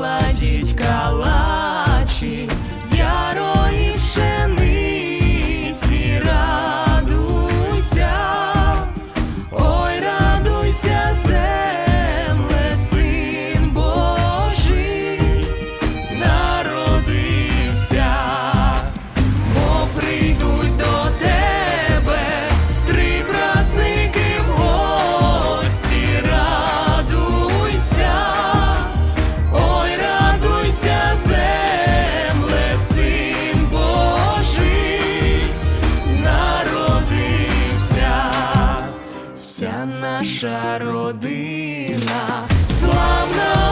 кладіть калачі вся наша родина, славна